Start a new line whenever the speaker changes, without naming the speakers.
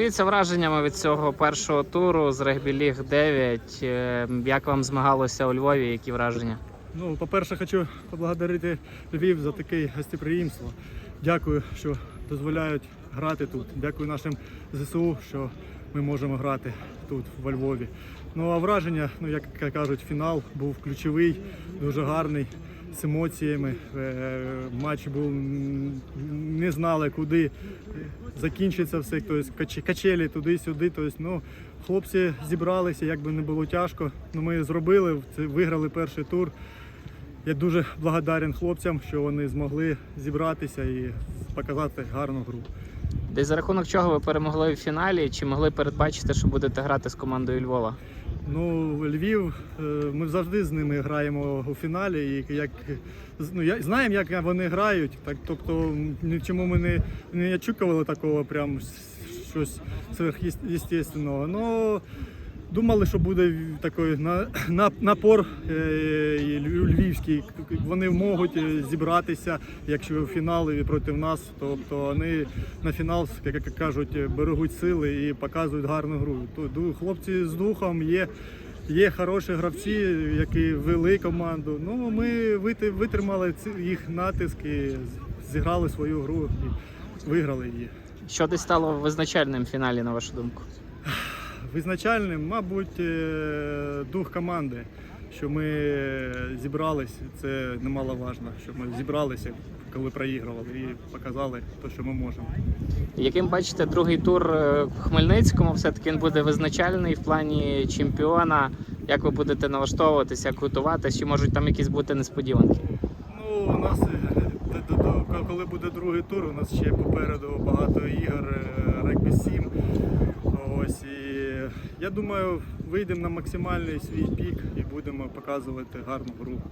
Дивіться враженнями від цього першого туру з регбі ліг 9. Е, Як вам змагалося у Львові? Які враження?
Ну, по-перше, хочу поблагодарити Львів за таке гостеприємство. Дякую, що дозволяють грати тут. Дякую нашим ЗСУ, що ми можемо грати тут, во Львові. Ну а враження, ну як кажуть, фінал був ключовий, дуже гарний. З емоціями Е, матч був не знали, куди закінчиться все. Тобто качелі туди-сюди. Тобто, ну, хлопці зібралися, як би не було тяжко. Ну, ми зробили виграли перший тур. Я дуже благодарен хлопцям, що вони змогли зібратися і показати гарну гру.
Десь за рахунок чого ви перемогли в фіналі? Чи могли передбачити, що будете грати з командою Львова?
Ну, Львів, е, ми завжди з ними граємо у фіналі. І як ну, я знаємо, як вони грають. Так, тобто, нічому ми не, не очікували такого прям щось сверхъестественного. Думали, що буде такий на, на, напор е, львівський. Вони можуть е, зібратися, якщо фінал і проти нас. Тобто вони на фінал, як кажуть, берегуть сили і показують гарну гру. Хлопці з духом є. Є хороші гравці, які вели команду. Ну ми витримали їх натиск і зіграли свою гру і виграли її.
Що десь стало визначальним в фіналі, на вашу думку?
Визначальним, мабуть, е, дух команди, що ми зібрались, це немаловажно, що ми зібралися, коли проігрували, і показали те, що ми можемо.
Яким бачите другий тур е, в Хмельницькому? Все-таки він буде визначальний в плані чемпіона. Як ви будете налаштовуватися, як готуватися? Чи можуть там якісь бути несподіванки?
Ну, у нас, е, коли буде другий тур, у нас ще попереду багато ігор, регбі 7. Я думаю, вийдемо на максимальний свій пік і будемо показувати гарну гру.